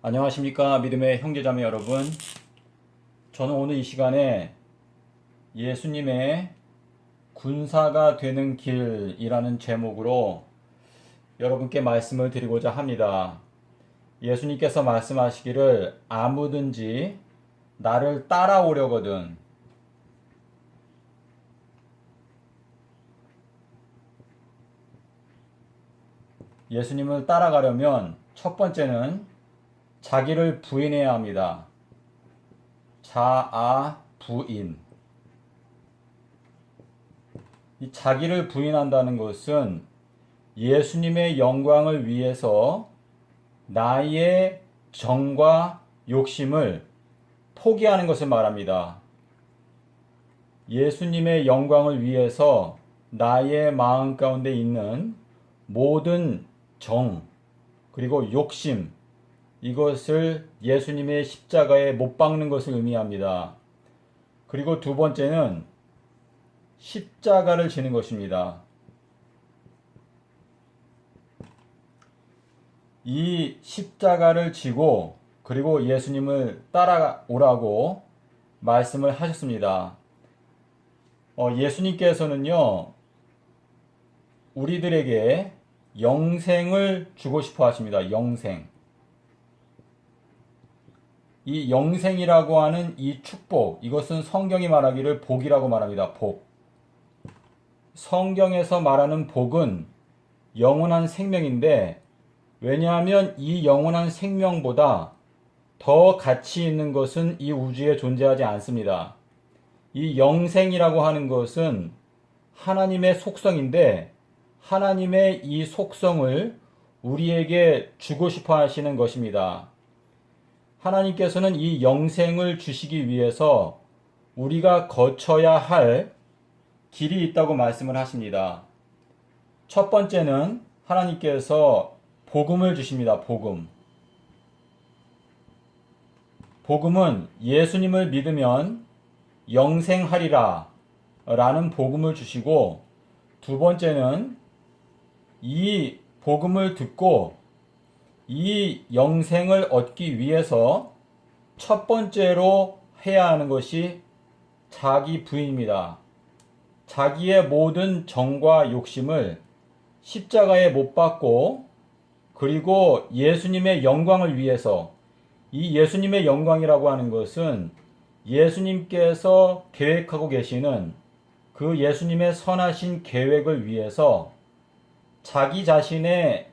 안녕하십니까 믿음의 형제자매 여러분. 저는 오늘 이 시간에 예수님의 군사가 되는 길이라는 제목으로 여러분께 말씀을 드리고자 합니다. 예수님께서 말씀하시기를 아무든지 나를 따라오려거든. 예수님을 따라가려면 첫 번째는 자기를 부인해야 합니다. 자아 부인. 이 자기를 부인한다는 것은 예수님의 영광을 위해서 나의 정과 욕심을 포기하는 것을 말합니다. 예수님의 영광을 위해서 나의 마음 가운데 있는 모든 정, 그리고 욕심, 이것을 예수님의 십자가에 못 박는 것을 의미합니다. 그리고 두 번째는 십자가를 지는 것입니다. 이 십자가를 지고 그리고 예수님을 따라오라고 말씀을 하셨습니다. 어, 예수님께서는요, 우리들에게 영생을 주고 싶어 하십니다. 영생. 이 영생이라고 하는 이 축복, 이것은 성경이 말하기를 복이라고 말합니다. 복. 성경에서 말하는 복은 영원한 생명인데, 왜냐하면 이 영원한 생명보다 더 가치 있는 것은 이 우주에 존재하지 않습니다. 이 영생이라고 하는 것은 하나님의 속성인데, 하나님의 이 속성을 우리에게 주고 싶어 하시는 것입니다. 하나님께서는 이 영생을 주시기 위해서 우리가 거쳐야 할 길이 있다고 말씀을 하십니다. 첫 번째는 하나님께서 복음을 주십니다. 복음. 복음은 예수님을 믿으면 영생하리라 라는 복음을 주시고 두 번째는 이 복음을 듣고 이 영생을 얻기 위해서 첫 번째로 해야 하는 것이 자기 부인입니다. 자기의 모든 정과 욕심을 십자가에 못 박고 그리고 예수님의 영광을 위해서 이 예수님의 영광이라고 하는 것은 예수님께서 계획하고 계시는 그 예수님의 선하신 계획을 위해서 자기 자신의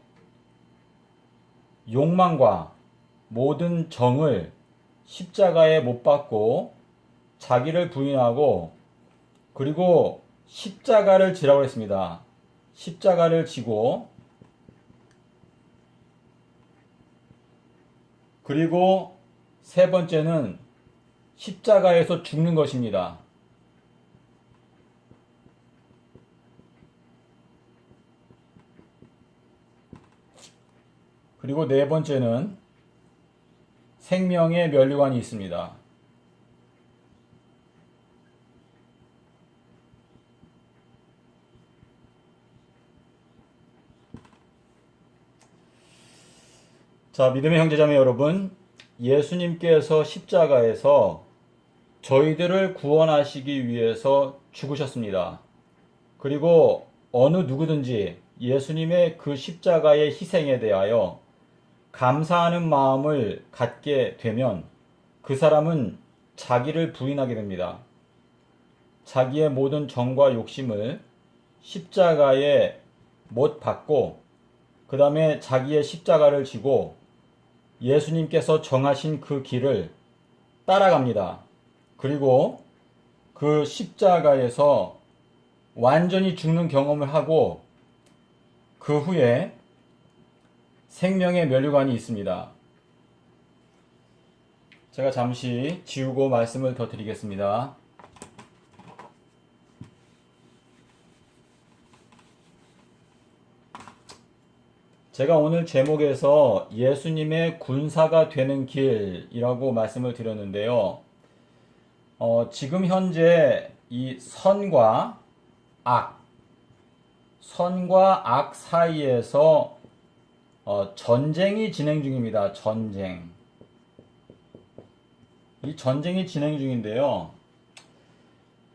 욕망과 모든 정을 십자가에 못 박고 자기를 부인하고 그리고 십자가를 지라고 했습니다. 십자가를 지고 그리고 세 번째는 십자가에서 죽는 것입니다. 그리고 네 번째는 생명의 면류관이 있습니다. 자, 믿음의 형제자매 여러분, 예수님께서 십자가에서 저희들을 구원하시기 위해서 죽으셨습니다. 그리고 어느 누구든지 예수님의 그 십자가의 희생에 대하여 감사하는 마음을 갖게 되면 그 사람은 자기를 부인하게 됩니다. 자기의 모든 정과 욕심을 십자가에 못 박고 그 다음에 자기의 십자가를 지고 예수님께서 정하신 그 길을 따라갑니다. 그리고 그 십자가에서 완전히 죽는 경험을 하고 그 후에 생명의 면류관이 있습니다. 제가 잠시 지우고 말씀을 더 드리겠습니다. 제가 오늘 제목에서 예수님의 군사가 되는 길이라고 말씀을 드렸는데요. 어, 지금 현재 이 선과 악, 선과 악 사이에서 어, 전쟁이 진행 중입니다. 전쟁. 이 전쟁이 진행 중인데요.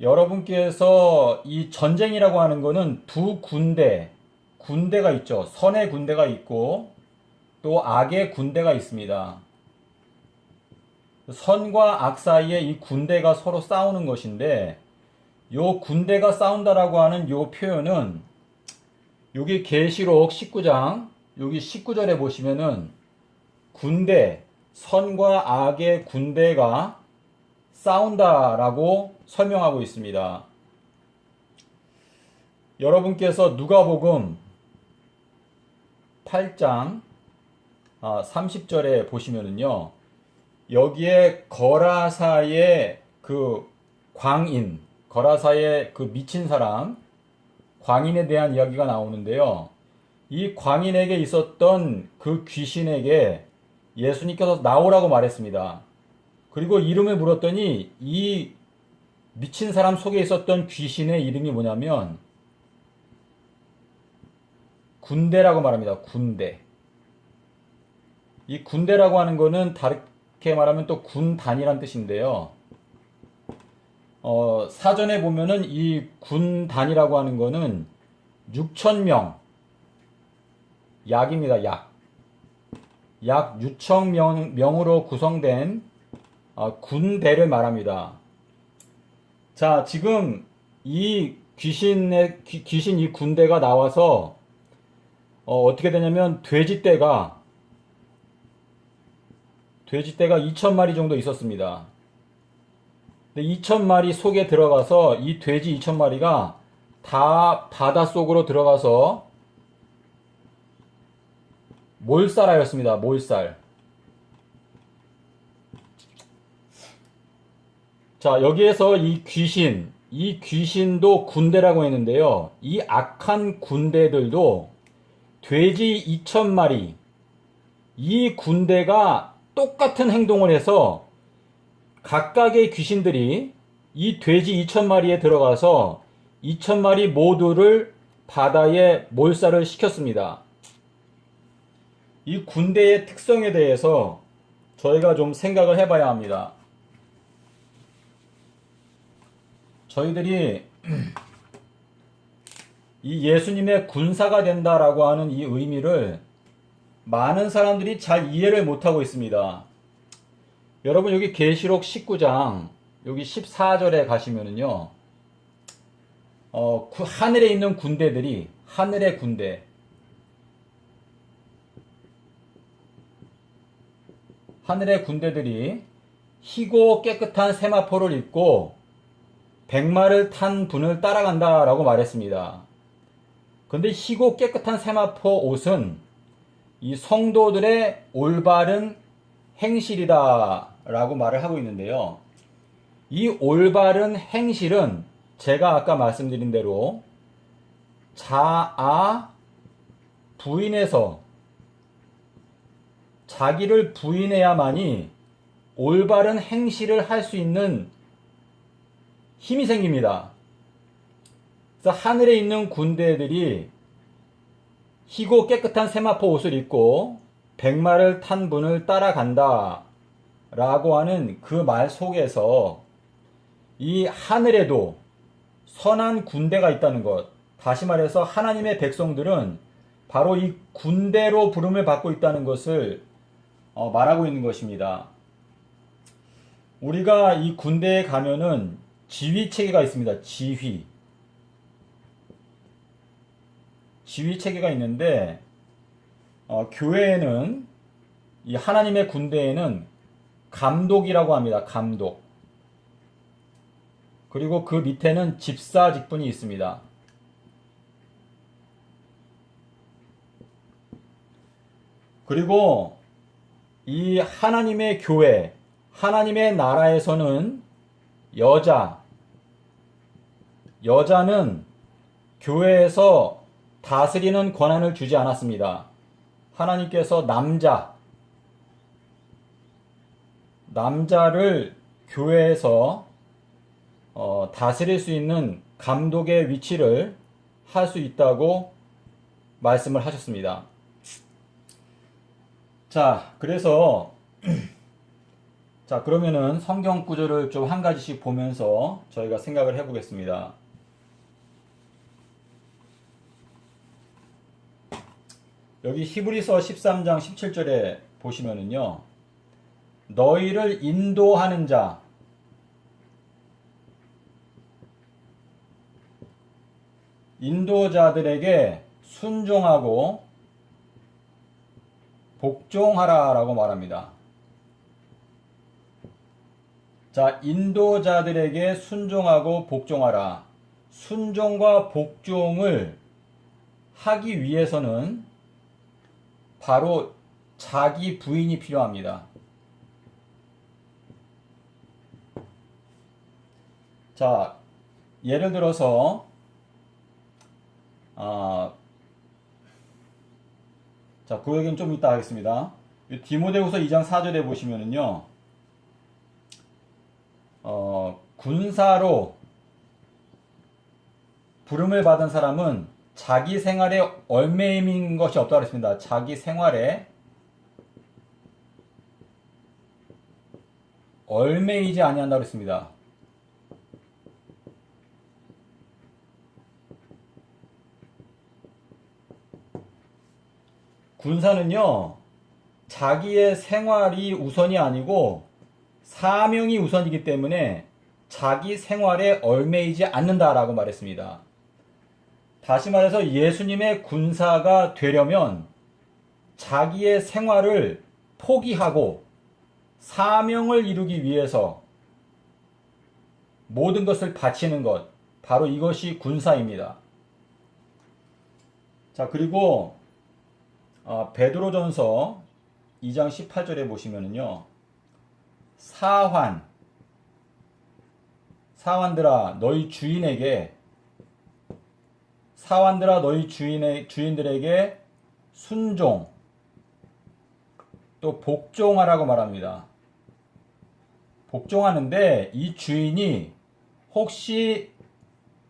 여러분께서 이 전쟁이라고 하는 거는 두 군대, 군대가 있죠. 선의 군대가 있고 또 악의 군대가 있습니다. 선과 악 사이에 이 군대가 서로 싸우는 것인데 요 군대가 싸운다라고 하는 요 표현은 여기 계시록 19장 여기 19절에 보시면은 군대 선과 악의 군대가 싸운다라고 설명하고 있습니다. 여러분께서 누가복음 8장 30절에 보시면은요. 여기에 거라사의 그 광인, 거라사의 그 미친 사람, 광인에 대한 이야기가 나오는데요. 이 광인에게 있었던 그 귀신에게 예수님께서 나오라고 말했습니다. 그리고 이름을 물었더니 이 미친 사람 속에 있었던 귀신의 이름이 뭐냐면 군대라고 말합니다. 군대. 이 군대라고 하는 거는 다르게 말하면 또 군단이란 뜻인데요. 어, 사전에 보면은 이 군단이라고 하는 거는 6천 명 약입니다. 약. 약 6천 명, 명으로 구성된 어, 군대를 말합니다. 자, 지금 이 귀신의 귀, 귀신 이 군대가 나와서 어, 어떻게 되냐면 돼지떼가 돼지떼가 2천 마리 정도 있었습니다. 근데 2천 마리 속에 들어가서 이 돼지 2천 마리가 다 바다 속으로 들어가서 몰살하였습니다. 몰살. 자, 여기에서 이 귀신, 이 귀신도 군대라고 했는데요. 이 악한 군대들도 돼지 2천 마리, 이 군대가 똑같은 행동을 해서 각각의 귀신들이 이 돼지 2천 마리에 들어가서 2천 마리 모두를 바다에 몰살을 시켰습니다. 이 군대의 특성에 대해서 저희가 좀 생각을 해봐야 합니다. 저희들이 이 예수님의 군사가 된다라고 하는 이 의미를 많은 사람들이 잘 이해를 못하고 있습니다. 여러분 여기 계시록 19장 여기 14절에 가시면은요. 어, 하늘에 있는 군대들이 하늘의 군대 하늘의 군대들이 희고 깨끗한 세마포를 입고 백마를 탄 분을 따라간다 라고 말했습니다. 근데 희고 깨끗한 세마포 옷은 이 성도들의 올바른 행실이다 라고 말을 하고 있는데요. 이 올바른 행실은 제가 아까 말씀드린 대로 자아 부인에서 자기를 부인해야만이 올바른 행실을 할 수 있는 힘이 생깁니다. 그래서 하늘에 있는 군대들이 희고 깨끗한 세마포 옷을 입고 백마를 탄 분을 따라간다. 라고 하는 그 말 속에서 이 하늘에도 선한 군대가 있다는 것. 다시 말해서 하나님의 백성들은 바로 이 군대로 부름을 받고 있다는 것을 어, 말하고 있는 것입니다. 우리가 이 군대에 가면은 지휘 체계가 있습니다. 지휘. 지휘 체계가 있는데 어, 교회에는 이 하나님의 군대에는 감독이라고 합니다. 감독. 그리고 그 밑에는 집사 직분이 있습니다. 그리고 이 하나님의 교회, 하나님의 나라에서는 여자, 여자는 교회에서 다스리는 권한을 주지 않았습니다. 하나님께서 남자, 남자를 교회에서 어, 다스릴 수 있는 감독의 위치를 할 수 있다고 말씀을 하셨습니다. 자, 그래서 자, 그러면은 성경 구절을 좀 한 가지씩 보면서 저희가 생각을 해 보겠습니다. 여기 히브리서 13장 17절에 보시면은요. 너희를 인도하는 자 인도자들에게 순종하고 복종하라라고 말합니다. 자, 인도자들에게 순종하고 복종하라. 순종과 복종을 하기 위해서는 바로 자기 부인이 필요합니다. 자, 예를 들어서, 아, 자, 그 얘기는 좀 이따 하겠습니다. 이 디모데후서 2장 4절에 보시면은요, 어, 군사로 부름을 받은 사람은 자기 생활에 얼매임인 것이 없다고 했습니다. 자기 생활에 얼매이지 아니한다고 했습니다. 군사는요, 자기의 생활이 우선이 아니고 사명이 우선이기 때문에 자기 생활에 얼매이지 않는다라고 말했습니다. 다시 말해서 예수님의 군사가 되려면 자기의 생활을 포기하고 사명을 이루기 위해서 모든 것을 바치는 것, 바로 이것이 군사입니다. 자, 그리고 어, 베드로전서 2장 18절에 보시면은요. 사환 사환들아 너희 주인에게 사환들아 너희 주인의 주인들에게 순종 또 복종하라고 말합니다. 복종하는데 이 주인이 혹시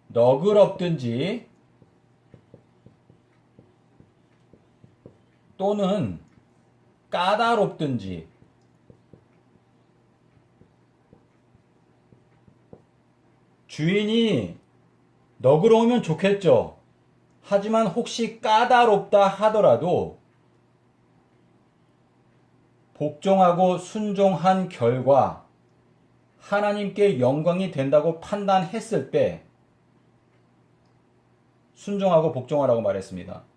너그럽든지 또는 까다롭든지 주인이 너그러우면 좋겠죠. 하지만 혹시 까다롭다 하더라도 복종하고 순종한 결과 하나님께 영광이 된다고 판단했을 때 순종하고 복종하라고 말했습니다.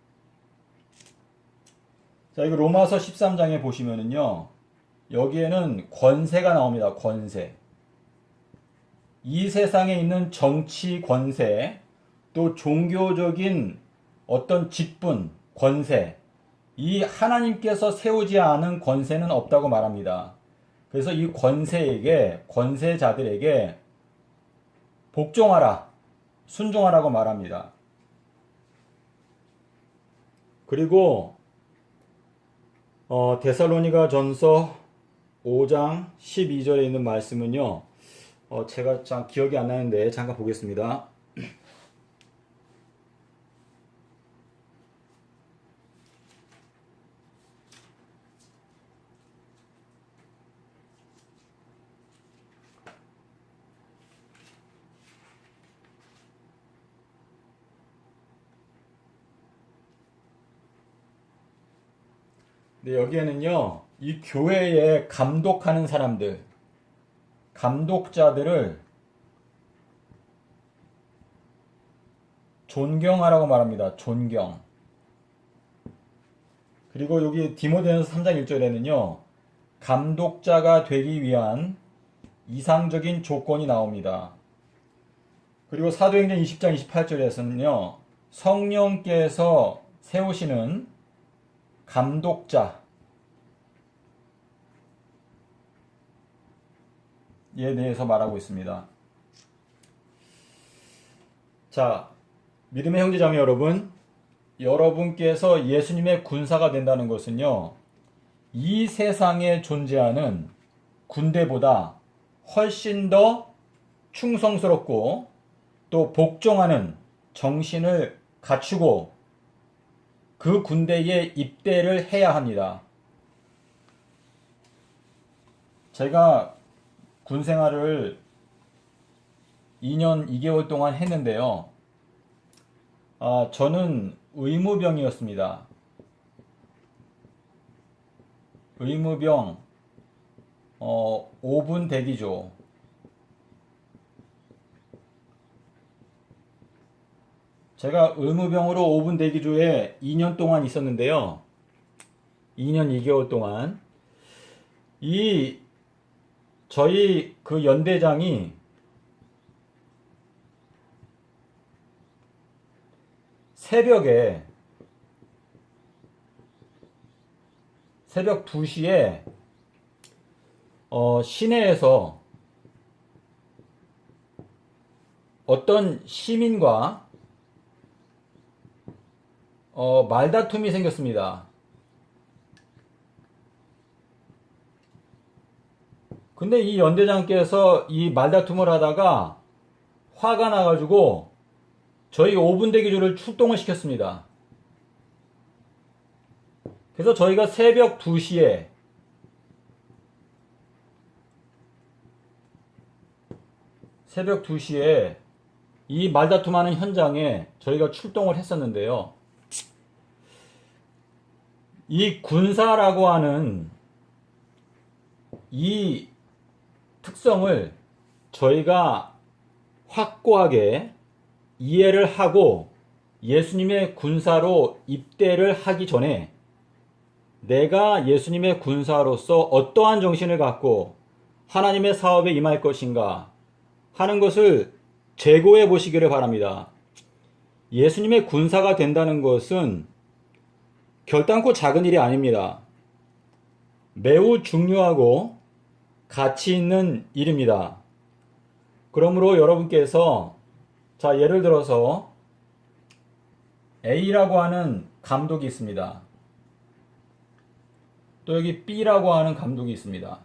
자, 이거 로마서 13장에 보시면은요. 여기에는 권세가 나옵니다. 권세. 이 세상에 있는 정치 권세, 또 종교적인 어떤 직분, 권세, 이 하나님께서 세우지 않은 권세는 없다고 말합니다. 그래서 이 권세에게, 권세자들에게 복종하라, 순종하라고 말합니다. 그리고 어, 데살로니가 전서 5장 12절에 있는 말씀은요. 어, 제가 참 기억이 안 나는데 잠깐 보겠습니다. 네, 여기에는요, 이 교회에 감독하는 사람들, 감독자들을 존경하라고 말합니다. 존경. 그리고 여기 디모데전서 3장 1절에는요. 감독자가 되기 위한 이상적인 조건이 나옵니다. 그리고 사도행전 20장 28절에서는요. 성령께서 세우시는 감독자 에 대해서 말하고 있습니다. 자, 믿음의 형제자매 여러분, 여러분께서 예수님의 군사가 된다는 것은요, 이 세상에 존재하는 군대보다 훨씬 더 충성스럽고 또 복종하는 정신을 갖추고 그 군대에 입대를 해야 합니다. 제가 군 생활을 2년 2개월 동안 했는데요. 아, 저는 의무병이었습니다. 의무병, 어, 5분 대기죠. 제가 의무병으로 5분 대기조에 2년 동안 있었는데요. 2년 2개월 동안. 이, 저희 그 연대장이 새벽에 새벽 2시에 어, 시내에서 어떤 시민과 어, 말다툼이 생겼습니다. 근데 이 연대장께서 이 말다툼을 하다가 화가 나가지고 저희 5분 대 기조를 출동을 시켰습니다. 그래서 저희가 새벽 2시에 새벽 2시에 이 말다툼하는 현장에 저희가 출동을 했었는데요. 이 군사라고 하는 이 특성을 저희가 확고하게 이해를 하고 예수님의 군사로 입대를 하기 전에 내가 예수님의 군사로서 어떠한 정신을 갖고 하나님의 사업에 임할 것인가 하는 것을 재고해 보시기를 바랍니다. 예수님의 군사가 된다는 것은 결단코 작은 일이 아닙니다. 매우 중요하고 가치 있는 일입니다. 그러므로 여러분께서 자, 예를 들어서 A라고 하는 감독이 있습니다. 또 여기 B라고 하는 감독이 있습니다.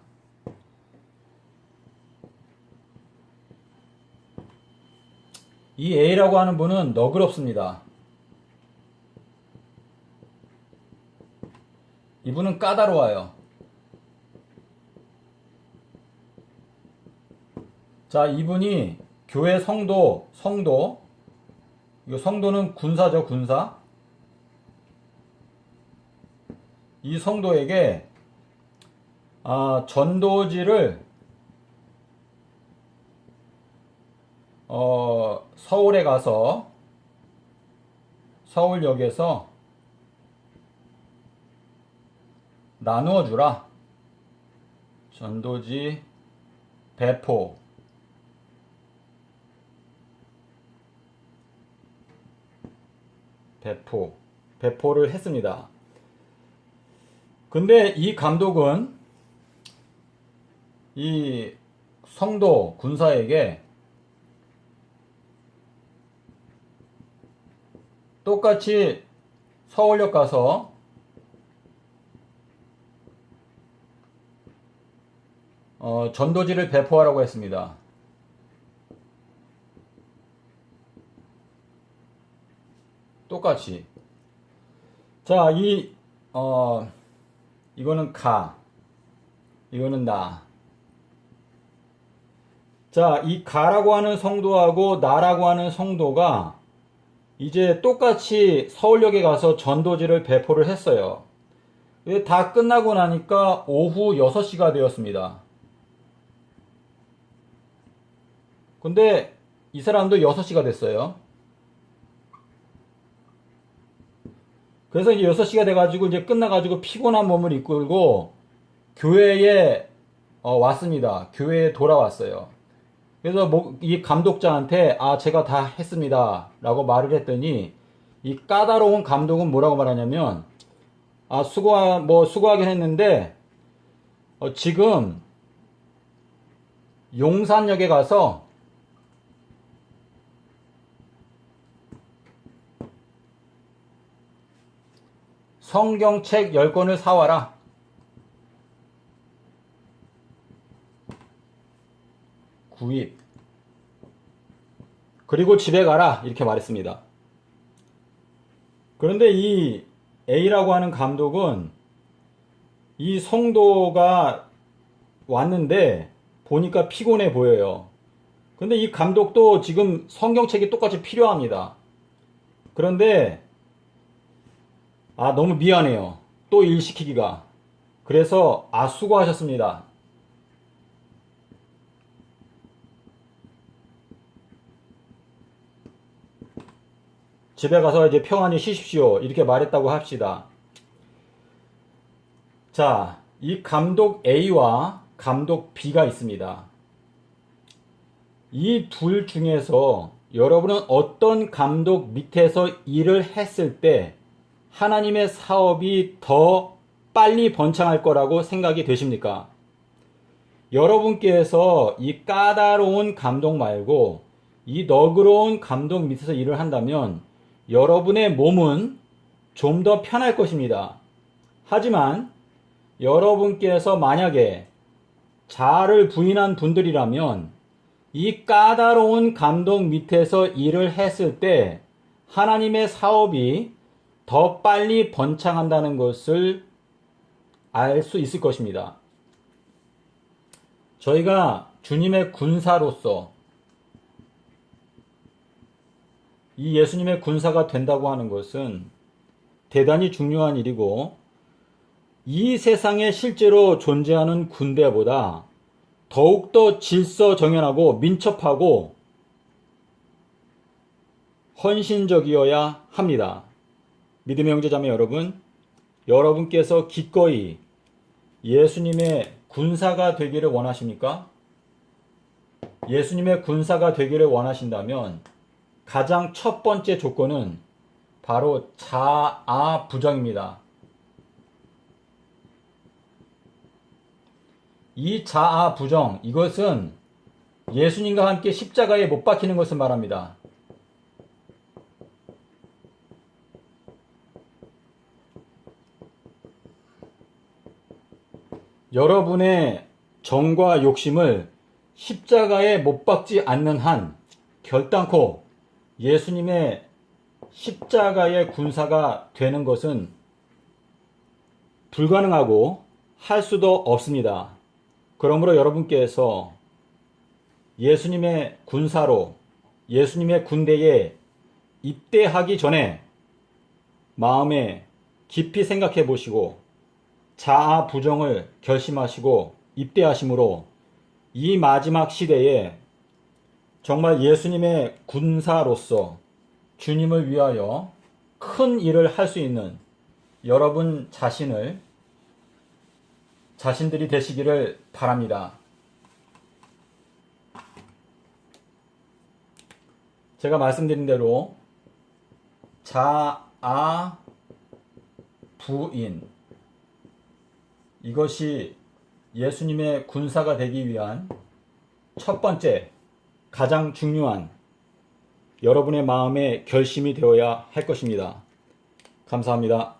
이 A라고 하는 분은 너그럽습니다. 이분은 까다로워요. 자, 이분이 교회 성도, 성도, 이 성도는 군사죠, 군사. 이 성도에게 아, 전도지를 어, 서울에 가서 서울역에서 나누어 주라. 전도지 배포 배포 배포를 했습니다. 근데 이 감독은 이 성도 군사에게 똑같이 서울역 가서 어, 전도지를 배포하라고 했습니다. 똑같이. 자, 이, 어, 이거는 가. 이거는 나. 자, 이 가라고 하는 성도하고 나라고 하는 성도가 이제 똑같이 서울역에 가서 전도지를 배포를 했어요. 다 끝나고 나니까 오후 6시가 되었습니다. 근데 이 사람도 6시가 됐어요. 그래서 이제 6시가 돼가지고 이제 끝나가지고 피곤한 몸을 이끌고 교회에 어, 왔습니다. 교회에 돌아왔어요. 그래서 뭐, 이 감독자한테 아 제가 다 했습니다 라고 말을 했더니 이 까다로운 감독은 뭐라고 말하냐면 아 수고 뭐 수고하긴 했는데 어, 지금 용산역에 가서 성경책 10권을 사와라. 구입. 그리고 집에 가라. 이렇게 말했습니다. 그런데 이 A라고 하는 감독은 이 성도가 왔는데 보니까 피곤해 보여요. 근데 이 감독도 지금 성경책이 똑같이 필요합니다. 그런데 아 너무 미안해요. 또 일 시키기가. 그래서 아 수고하셨습니다. 집에 가서 이제 평안히 쉬십시오. 이렇게 말했다고 합시다. 자, 이 감독 A와 감독 B가 있습니다. 이 둘 중에서 여러분은 어떤 감독 밑에서 일을 했을 때 하나님의 사업이 더 빨리 번창할 거라고 생각이 되십니까? 여러분께서 이 까다로운 감독 말고 이 너그러운 감독 밑에서 일을 한다면 여러분의 몸은 좀 더 편할 것입니다. 하지만 여러분께서 만약에 자아를 부인한 분들이라면 이 까다로운 감독 밑에서 일을 했을 때 하나님의 사업이 더 빨리 번창한다는 것을 알 수 있을 것입니다. 저희가 주님의 군사로서 이 예수님의 군사가 된다고 하는 것은 대단히 중요한 일이고 이 세상에 실제로 존재하는 군대보다 더욱더 질서 정연하고 민첩하고 헌신적이어야 합니다. 믿음의 형제자매 여러분, 여러분께서 기꺼이 예수님의 군사가 되기를 원하십니까? 예수님의 군사가 되기를 원하신다면 가장 첫 번째 조건은 바로 자아 부정입니다. 이 자아 부정, 이것은 예수님과 함께 십자가에 못 박히는 것을 말합니다. 여러분의 정과 욕심을 십자가에 못 박지 않는 한 결단코 예수님의 십자가의 군사가 되는 것은 불가능하고 할 수도 없습니다. 그러므로 여러분께서 예수님의 군사로 예수님의 군대에 입대하기 전에 마음에 깊이 생각해 보시고 자아 부정을 결심하시고 입대하심으로 이 마지막 시대에 정말 예수님의 군사로서 주님을 위하여 큰 일을 할 수 있는 여러분 자신을 자신들이 되시기를 바랍니다. 제가 말씀드린 대로 자아 부인 이것이 예수님의 군사가 되기 위한 첫 번째 가장 중요한 여러분의 마음의 결심이 되어야 할 것입니다. 감사합니다.